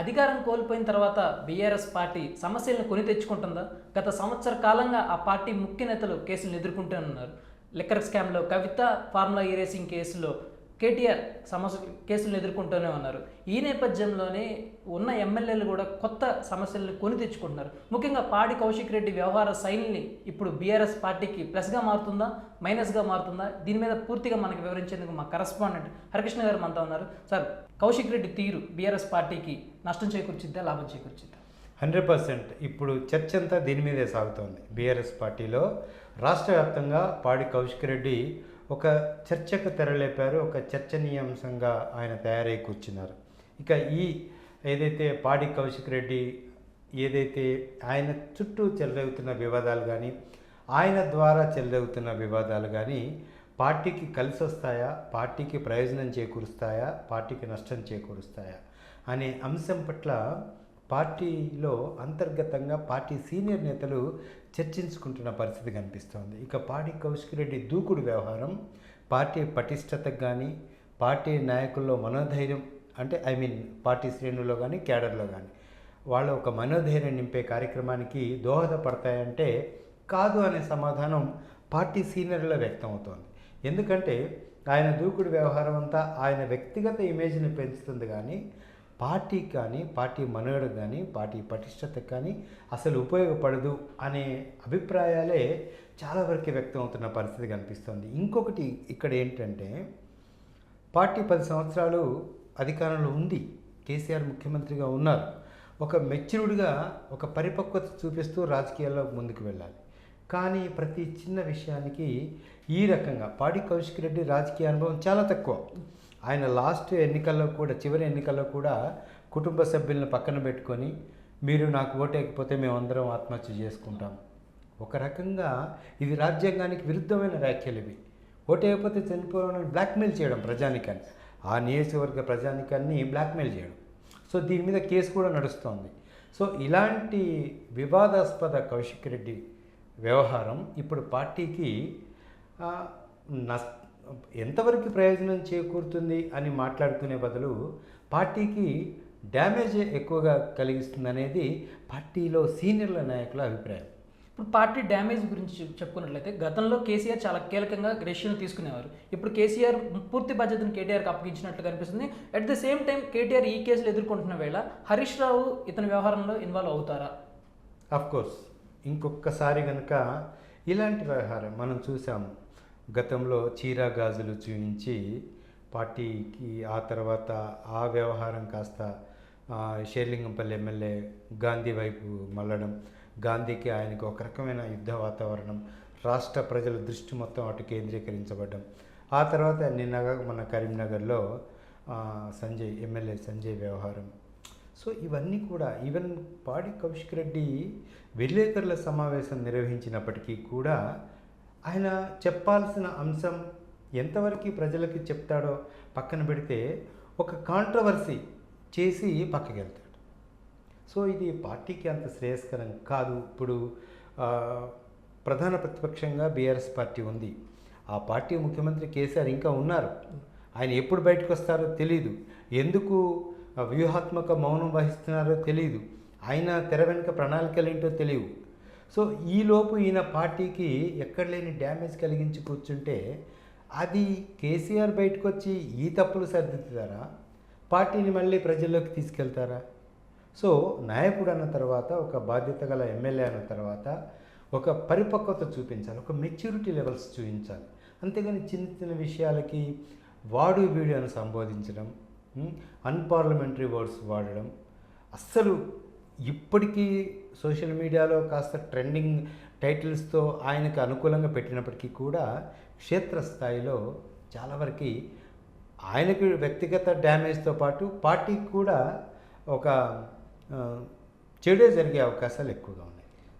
అధికారం కోల్పోయిన తర్వాత బీఆర్ఎస్ పార్టీ సమస్యలను కొని తెచ్చుకుంటుందా? గత సంవత్సర కాలంగా ఆ పార్టీ ముఖ్య నేతలు కేసులను ఎదుర్కొంటూనే లిక్కర్ స్కామ్లో కవిత ఫార్ములా ఈ రేసింగ్ కేసులో కేటీఆర్ సమస్య కేసులను ఎదుర్కొంటూనే ఉన్నారు. ఈ నేపథ్యంలోనే ఉన్న ఎమ్మెల్యేలు కూడా కొత్త సమస్యలను కొని తెచ్చుకుంటున్నారు. ముఖ్యంగా పాడి కౌశిక్ రెడ్డి వ్యవహార శైలిని ఇప్పుడు బీఆర్ఎస్ పార్టీకి ప్లస్గా మారుతుందా మైనస్గా మారుతుందా? దీని మీద పూర్తిగా మనకి వివరించేందుకు మా కరస్పాండెంట్ హరికృష్ణ గారు మనతో ఉన్నారు. సార్ కౌశిక్ రెడ్డి తీరు బీఆర్ఎస్ పార్టీకి నష్టం చేకూర్చిద్దా లాభం చేకూర్చిద్దా? Hundred percent. ఇప్పుడు చర్చ అంతా దీని మీదే సాగుతోంది. బీఆర్ఎస్ పార్టీలో రాష్ట్ర వ్యాప్తంగా పాడి కౌశిక్ రెడ్డి ఒక చర్చకు తెరలేపారు. ఒక చర్చనీయాంశంగా ఆయన తయారై కూర్చున్నారు. ఇక ఈ ఏదైతే పాడి కౌశిక్ రెడ్డి ఏదైతే ఆయన చుట్టూ చెలరేగుతున్న వివాదాలు కానీ ఆయన ద్వారా చెలరేగుతున్న వివాదాలు కానీ పార్టీకి కలిసి వస్తాయా పార్టీకి ప్రయోజనం చేకూరుస్తాయా? పార్టీకి నష్టం చేకూరుస్తాయా? అనే అంశం పట్ల పార్టీలో అంతర్గతంగా పార్టీ సీనియర్ నేతలు చర్చించుకుంటున్న పరిస్థితి కనిపిస్తోంది. ఇక పాడి కౌశిక్ రెడ్డి దూకుడు వ్యవహారం పార్టీ పటిష్టతకు కానీ పార్టీ నాయకుల్లో మనోధైర్యం అంటే ఐ మీన్ పార్టీ శ్రేణుల్లో కానీ క్యాడర్లో కానీ వాళ్ళ ఒక మనోధైర్యం నింపే కార్యక్రమానికి దోహదపడతాయంటే కాదు అనే సమాధానం పార్టీ సీనియర్లో వ్యక్తమవుతోంది. ఎందుకంటే ఆయన దూకుడు వ్యవహారం అంతా ఆయన వ్యక్తిగత ఇమేజ్ని పెంచుతుంది కానీ పార్టీ కానీ పార్టీ మనుగడ కానీ పార్టీ పటిష్టత కానీ అసలు ఉపయోగపడదు అనే అభిప్రాయాలే చాలా వరకు వ్యక్తం అవుతున్న పరిస్థితి కనిపిస్తుంది. ఇంకొకటి ఇక్కడ ఏంటంటే పార్టీ పది సంవత్సరాలు అధికారంలో ఉంది కేసీఆర్ ముఖ్యమంత్రిగా ఉన్నారు. ఒక మెచ్యూర్డ్గా ఒక పరిపక్వత చూపిస్తూ రాజకీయాల్లో ముందుకు వెళ్ళాలి. కానీ ప్రతి చిన్న విషయానికి ఈ రకంగా పాడి కౌశిక్ రెడ్డి రాజకీయ అనుభవం చాలా తక్కువ. ఆయన లాస్ట్ ఎన్నికల్లో కూడా చివరి ఎన్నికల్లో కూడా కుటుంబ సభ్యులను పక్కన పెట్టుకొని మీరు నాకు ఓటేయకపోతే మేమందరం ఆత్మహత్య చేసుకుంటాం. ఒక రకంగా ఇది రాజ్యాంగానికి విరుద్ధమైన వ్యాఖ్యలు ఇవి. ఓటేయకపోతే చనిపోవాలని బ్లాక్మెయిల్ చేయడం ప్రజానికాన్ని. ఆ నియోజకవర్గ ప్రజానికాన్ని బ్లాక్మెయిల్ చేయడం. సో దీని మీద కేసు కూడా నడుస్తోంది. సో ఇలాంటి వివాదాస్పద కౌశిక్ రెడ్డి వ్యవహారం ఇప్పుడు పార్టీకి నష్ట నస్ ఎంతవరకు ప్రయోజనం చేకూరుతుంది అని మాట్లాడుకునే బదులు పార్టీకి డ్యామేజ్ ఎక్కువగా కలిగిస్తుంది అనేది పార్టీలో సీనియర్ల నాయకుల అభిప్రాయం. ఇప్పుడు పార్టీ డ్యామేజ్ గురించి చెప్- చెప్పుకున్నట్లయితే గతంలో కేసీఆర్ చాలా కీలకంగా డెసిషన్లు తీసుకునేవారు. ఇప్పుడు కేసీఆర్ పూర్తి బాధ్యతను కేటీఆర్కి అప్పగించినట్లు కనిపిస్తుంది. At the same time KTR ఈ కేసులు ఎదుర్కొంటున్న వేళ హరీష్ రావు ఇతని వ్యవహారంలో ఇన్వాల్వ్ అవుతారా? అఫ్ కోర్స్ ఇంకొకసారి కనుక ఇలాంటి వ్యవహారం మనం చూసాము. గతంలో చీరా గాజులు చూపించి పార్టీకి ఆ తర్వాత ఆ వ్యవహారం కాస్త షేర్లింగంపల్లి ఎమ్మెల్యే గాంధీ వైపు మళ్ళడం గాంధీకి ఆయనకు ఒక రకమైన యుద్ధ వాతావరణం రాష్ట్ర ప్రజల దృష్టి మొత్తం అటు కేంద్రీకరించబడ్డం. ఆ తర్వాత నిన్నగా మన కరీంనగర్లో సంజయ్ ఎమ్మెల్యే సంజయ్ వ్యవహారం. సో ఇవన్నీ కూడా ఈవెన్ పాడి కౌశిక్ రెడ్డి విలేకరుల సమావేశం నిర్వహించినప్పటికీ కూడా ఆయన చెప్పాల్సిన అంశం ఎంతవరకు ప్రజలకి చెప్తాడో పక్కన పెడితే ఒక కాంట్రవర్సీ చేసి పక్కకి వెళ్తాడు. సో ఇది పార్టీకి అంత శ్రేయస్కరం కాదు. ఇప్పుడు ప్రధాన ప్రతిపక్షంగా బీఆర్ఎస్ పార్టీ ఉంది. ఆ పార్టీ ముఖ్యమంత్రి కేసీఆర్ ఇంకా ఉన్నారు. ఆయన ఎప్పుడు బయటకు వస్తారో తెలియదు ఎందుకు వ్యూహాత్మక మౌనం వహిస్తున్నారో తెలియదు ఆయన తెర వెనుక ప్రణాళికలు ఏంటో తెలియవు. సో ఈలోపు ఈయన పార్టీకి ఎక్కడ లేని డ్యామేజ్ కలిగించి కూర్చుంటే అది కేసీఆర్ బయటకు వచ్చి ఈ తప్పులు సరిదిద్దుతారా? పార్టీని మళ్ళీ ప్రజల్లోకి తీసుకెళ్తారా? సో నాయకుడు అన్న తర్వాత ఒక బాధ్యత గల ఎమ్మెల్యే అన్న తర్వాత ఒక పరిపక్వత చూపించాలి ఒక మెచ్యూరిటీ లెవెల్స్ చూపించాలి. అంతేగాని చిన్న చిన్న విషయాలకి వాడు వీడు అని సంబోధించడం అన్పార్లమెంటరీ వర్డ్స్ వాడడం అస్సలు ఇప్పటికీ సోషల్ మీడియాలో కాస్త ట్రెండింగ్ టైటిల్స్తో ఆయనకు అనుకూలంగా పెట్టినప్పటికీ కూడా క్షేత్రస్థాయిలో చాలా వరకు ఆయనకు వ్యక్తిగత డ్యామేజ్తో పాటు పార్టీకి కూడా ఒక చెడే జరిగే అవకాశాలు ఎక్కువగా ఉన్నాయి.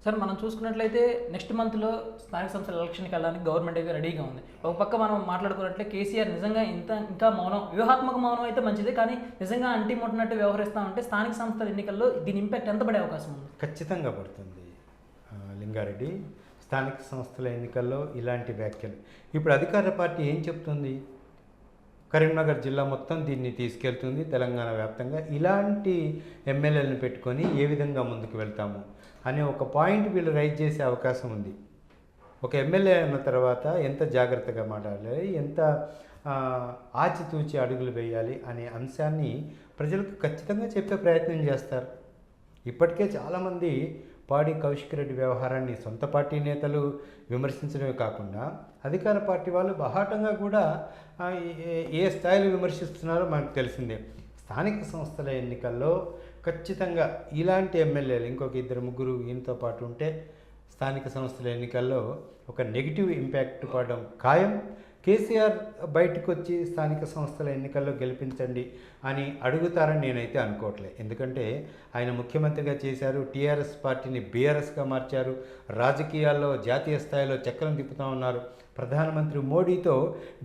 సార్ మనం చూసుకున్నట్లయితే నెక్స్ట్ మంత్లో స్థానిక సంస్థల ఎలక్షన్కి వెళ్ళడానికి గవర్నమెంట్ అయితే రెడీగా ఉంది. ఒక పక్క మనం మాట్లాడుకున్నట్లే కేసీఆర్ నిజంగా ఇంత ఇంకా మౌనం వ్యూహాత్మక మౌనం అయితే మంచిదే కానీ నిజంగా అంటి ముట్టినట్టు వ్యవహరిస్తామంటే స్థానిక సంస్థల ఎన్నికల్లో దీని ఇంపాక్ట్ ఎంత పడే అవకాశం ఉంది? ఖచ్చితంగా పడుతుంది లింగారెడ్డి. స్థానిక సంస్థల ఎన్నికల్లో ఇలాంటి వ్యాఖ్యలు. ఇప్పుడు అధికార పార్టీ ఏం చెప్తుంది? కరీంనగర్ జిల్లా మొత్తం దీన్ని తీసుకెళ్తుంది తెలంగాణ వ్యాప్తంగా. ఇలాంటి ఎమ్మెల్యేలను పెట్టుకొని ఏ విధంగా ముందుకు వెళ్తాము? అనే ఒక పాయింట్ వీళ్ళు రైజ్ చేసే అవకాశం ఉంది. ఒక ఎమ్మెల్యే అన్న తర్వాత ఎంత జాగ్రత్తగా మాట్లాడాలి ఎంత ఆచితూచి అడుగులు వేయాలి అనే అంశాన్ని ప్రజలకు ఖచ్చితంగా చెప్పే ప్రయత్నం చేస్తారు. ఇప్పటికే చాలామంది పాడి కౌశిక్ రెడ్డి వ్యవహారాన్ని సొంత పార్టీ నేతలు విమర్శించడమే కాకుండా అధికార పార్టీ వాళ్ళు బహాటంగా కూడా ఏ స్థాయిలో విమర్శిస్తున్నారో మనకు తెలిసిందే. స్థానిక సంస్థల ఎన్నికల్లో ఖచ్చితంగా ఇలాంటి ఎమ్మెల్యేలు ఇంకొక ఇద్దరు ముగ్గురు ఈయనతో పాటు ఉంటే స్థానిక సంస్థల ఎన్నికల్లో ఒక నెగిటివ్ ఇంపాక్ట్ పడడం ఖాయం. కేసీఆర్ బయటకు వచ్చి స్థానిక సంస్థల ఎన్నికల్లో గెలిపించండి అని అడుగుతారని నేనైతే అనుకోవట్లే. ఎందుకంటే ఆయన ముఖ్యమంత్రిగా చేశారు టీఆర్ఎస్ పార్టీని బీఆర్ఎస్గా మార్చారు రాజకీయాల్లో జాతీయ స్థాయిలో చక్రం తిప్పుతా ఉన్నారు. ప్రధానమంత్రి మోడీతో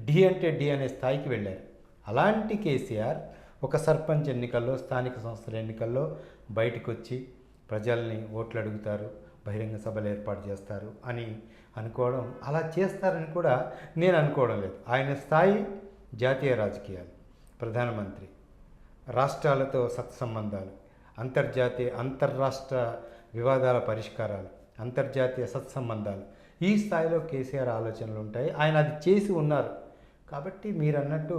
డి అంటే డి అనే స్థాయికి వెళ్ళారు. అలాంటి కేసీఆర్ ఒక సర్పంచ్ ఎన్నికల్లో స్థానిక సంస్థల ఎన్నికల్లో బయటకు వచ్చి ప్రజల్ని ఓట్లు అడుగుతారు బహిరంగ సభలు ఏర్పాటు చేస్తారు అని అనుకోవడం అలా చేస్తారని కూడా నేను అనుకోవడం లేదు. ఆయన స్థాయి జాతీయ రాజకీయాలు ప్రధానమంత్రి రాష్ట్రాలతో సత్సంబంధాలు అంతర్జాతీయ అంతర్రాష్ట్ర వివాదాల పరిష్కారాలు అంతర్జాతీయ సత్సంబంధాలు ఈ స్థాయిలో కేసీఆర్ ఆలోచనలు ఉంటాయి. ఆయన అది చేసి ఉన్నారు. కాబట్టి మీరు అన్నట్టు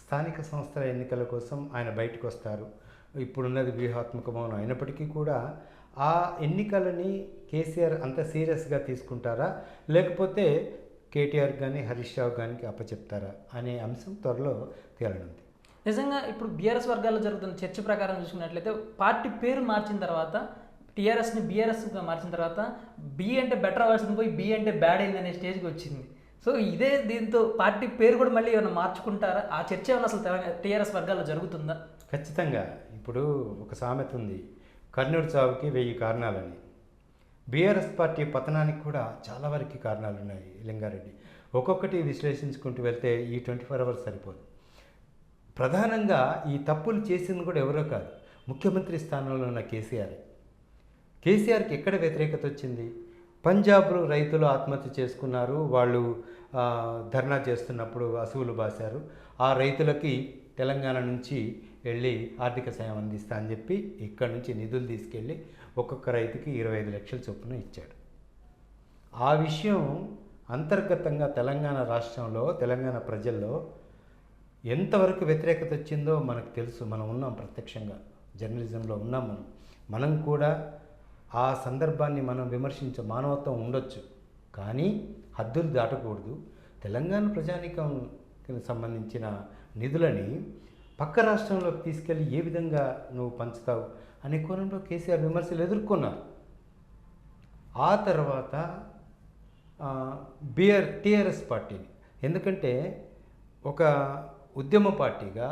స్థానిక సంస్థల ఎన్నికల కోసం ఆయన బయటకు వస్తారు ఇప్పుడున్నది వ్యూహాత్మక మౌనం అయినప్పటికీ కూడా ఆ ఎన్నికలని కేసీఆర్ అంత సీరియస్గా తీసుకుంటారా? లేకపోతే కేటీఆర్ కానీ హరీష్ రావు కానీ అప్పచెప్తారా? అనే అంశం త్వరలో తేలనుంది. నిజంగా ఇప్పుడు బీఆర్ఎస్ వర్గాల్లో జరుగుతున్న చర్చ ప్రకారం చూసుకున్నట్లయితే పార్టీ పేరు మార్చిన తర్వాత టీఆర్ఎస్ని బీఆర్ఎస్గా మార్చిన తర్వాత బి అంటే బెటర్ అవ్వాల్సింది పోయి బి అంటే బ్యాడ్ అయింది అనే స్టేజ్కి వచ్చింది. సో ఇదే దీంతో పార్టీ పేరు కూడా మళ్ళీ ఏమైనా మార్చుకుంటారా? ఆ చర్చ ఏమైనా అసలు తెలంగాణ టీఆర్ఎస్ వర్గాల్లో జరుగుతుందా? ఖచ్చితంగా. ఇప్పుడు ఒక సామెత ఉంది. కర్నూలు చావుకి వెయ్యి కారణాలని. బీఆర్ఎస్ పార్టీ పతనానికి కూడా చాలా వరకు కారణాలు ఉన్నాయి లింగారెడ్డి. ఒక్కొక్కటి విశ్లేషించుకుంటూ వెళ్తే ఈ ట్వంటీ ఫోర్ అవర్స్ సరిపోదు. ప్రధానంగా ఈ తప్పులు చేసింది కూడా ఎవరో కాదు ముఖ్యమంత్రి స్థానంలో ఉన్న కేసీఆర్. కేసీఆర్కి ఎక్కడ వ్యతిరేకత వచ్చింది? పంజాబ్లో రైతులు ఆత్మహత్య చేసుకున్నారు. వాళ్ళు ధర్నా చేస్తున్నప్పుడు అసువులు బాశారు. ఆ రైతులకి తెలంగాణ నుంచి వెళ్ళి ఆర్థిక సాయం అందిస్తా అని చెప్పి ఇక్కడ నుంచి నిధులు తీసుకెళ్ళి ఒక్కొక్క రైతుకి ఇరవై ఐదు లక్షల చొప్పున ఇచ్చాడు. ఆ విషయం అంతర్గతంగా తెలంగాణ రాష్ట్రంలో తెలంగాణ ప్రజల్లో ఎంతవరకు వ్యతిరేకత వచ్చిందో మనకు తెలుసు. మనం ఉన్నాం ప్రత్యక్షంగా. జర్నలిజంలో ఉన్నాం మనం. మనం కూడా ఆ సందర్భాన్ని మనం విమర్శించే మానవత్వం ఉండొచ్చు. కానీ హద్దులు దాటకూడదు. తెలంగాణ ప్రజానీకంకి సంబంధించిన నిధులని పక్క రాష్ట్రంలోకి తీసుకెళ్ళి ఏ విధంగా నువ్వు పంచుతావు అనే కోణంలో కేసీఆర్ విమర్శలు ఎదుర్కొన్నారు. ఆ తర్వాత బిఆర్ టీఆర్ఎస్ పార్టీని. ఎందుకంటే ఒక ఉద్యమ పార్టీగా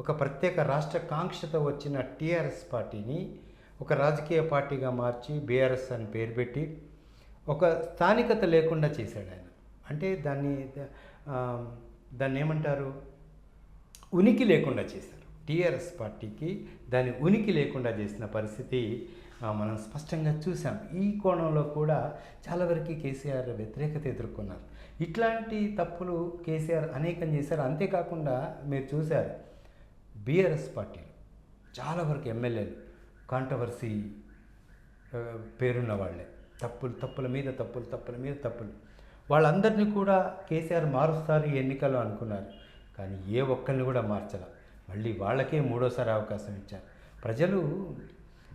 ఒక ప్రత్యేక రాష్ట్ర కాంక్షతో వచ్చిన టీఆర్ఎస్ పార్టీని ఒక రాజకీయ పార్టీగా మార్చి బీఆర్ఎస్ అని పేరు పెట్టి ఒక స్థానికత లేకుండా చేశాడు ఆయన. అంటే దాన్ని దాన్ని ఏమంటారు? ఉనికి లేకుండా చేశారు. టీఆర్ఎస్ పార్టీకి దాని ఉనికి లేకుండా చేసిన పరిస్థితి మనం స్పష్టంగా చూసాం. ఈ కోణంలో కూడా చాలా వరకు కేసీఆర్ వ్యతిరేకత ఎదుర్కొన్నారు. ఇట్లాంటి తప్పులు కేసీఆర్ అనేకం చేశారు. అంతేకాకుండా మీరు చూశారు బీఆర్ఎస్ పార్టీలు చాలా వరకు ఎమ్మెల్యేలు కాంట్రవర్సీ పేరున్న వాళ్ళే. తప్పులు తప్పుల మీద తప్పులు తప్పుల మీద తప్పులు. వాళ్ళందరినీ కూడా కేసీఆర్ మారుస్తారు ఈ ఎన్నికలు అనుకున్నారు. కానీ ఏ ఒక్కరిని కూడా మార్చాల. మళ్ళీ వాళ్ళకే మూడోసారి అవకాశం ఇచ్చారు. ప్రజలు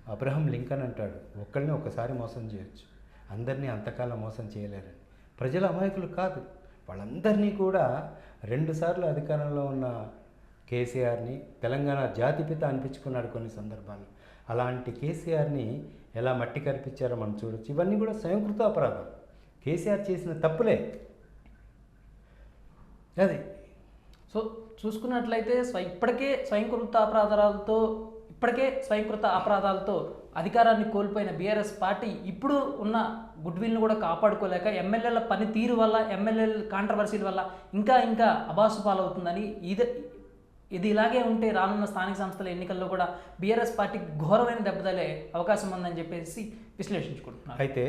అబ్రహం లింకన్ అంటాడు ఒక్కరిని ఒకసారి మోసం చేయొచ్చు. అందరినీ అంతకాలం మోసం చేయలేరని. ప్రజల అమాయకులు కాదు. వాళ్ళందరినీ కూడా రెండుసార్లు అధికారంలో ఉన్న కేసీఆర్ని తెలంగాణ జాతిపిత అనిపించుకున్నాడు కొన్ని సందర్భాల్లో. అలాంటి కేసీఆర్ని ఎలా మట్టి కనిపించారో మనం చూడొచ్చు. ఇవన్నీ కూడా స్వయంకృత అపరాధం. కేసీఆర్ చేసిన తప్పులే. అది. సో చూసుకున్నట్లయితే స్వ ఇప్పటికే స్వయంకృత అపరాధాలతో ఇప్పటికే స్వయంకృత అపరాధాలతో అధికారాన్ని కోల్పోయిన బీఆర్ఎస్ పార్టీ ఇప్పుడు ఉన్న గుడ్విల్ని కూడా కాపాడుకోలేక ఎమ్మెల్యేల పనితీరు వల్ల ఎమ్మెల్యేల కాంట్రవర్సీల వల్ల ఇంకా ఇంకా అబాసు పాలవుతుందని ఇది ఇది ఇలాగే ఉంటే రానున్న స్థానిక సంస్థల ఎన్నికల్లో కూడా బీఆర్ఎస్ పార్టీకి ఘోరమైన దెబ్బతలే అవకాశం ఉందని చెప్పేసి విశ్లేషించుకుంటున్నారు. అయితే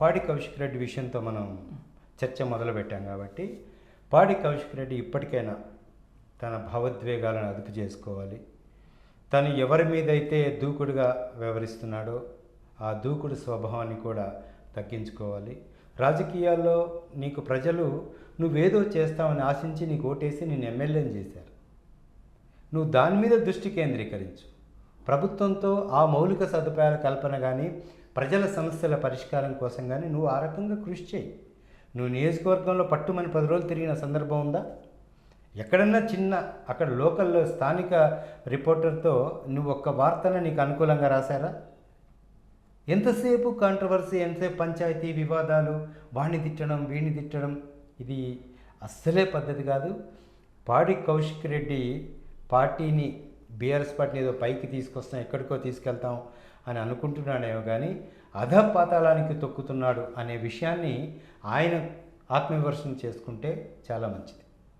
పాడి కౌశిక్ రెడ్డి విషయంతో మనం చర్చ మొదలుపెట్టాం కాబట్టి పాడి కౌశిక్ రెడ్డి ఇప్పటికైనా తన భావోద్వేగాలను అదుపు చేసుకోవాలి. తను ఎవరి మీదైతే దూకుడుగా వ్యవహరిస్తున్నాడో ఆ దూకుడు స్వభావాన్ని కూడా తగ్గించుకోవాలి. రాజకీయాల్లో నీకు ప్రజలు నువ్వేదో చేస్తావని ఆశించి నీకు ఓటేసి నేను ఎమ్మెల్యేని చేశారు. నువ్వు దాని మీద దృష్టి కేంద్రీకరించు. ప్రభుత్వంతో ఆ మౌలిక సదుపాయాల కల్పన కానీ ప్రజల సమస్యల పరిష్కారం కోసం కానీ నువ్వు ఆ రకంగా కృషి చేయి. నువ్వు నియోజకవర్గంలో పట్టుమని పది రోజులు తిరిగిన సందర్భం ఉందా? ఎక్కడన్నా చిన్న అక్కడ లోకల్లో స్థానిక రిపోర్టర్తో నువ్వు ఒక్క వార్తను నీకు అనుకూలంగా రాశారా? ఎంతసేపు కాంట్రవర్సీ ఎంతసేపు పంచాయతీ వివాదాలు వాణ్ణి తిట్టడం వీణ్ణి తిట్టడం ఇది అస్సలే పద్ధతి కాదు. పాడి కౌశిక్ రెడ్డి పార్టీని బీఆర్ఎస్ పార్టీని ఏదో పైకి తీసుకొస్తాం ఎక్కడికో తీసుకెళ్తాం అని అనుకుంటున్నాడేమో కానీ అధపాతాళానికి తొక్కుతున్నాడు అనే విషయాన్ని ఆయన ఆత్మవిమర్శనం చేసుకుంటే చాలా మంచిది.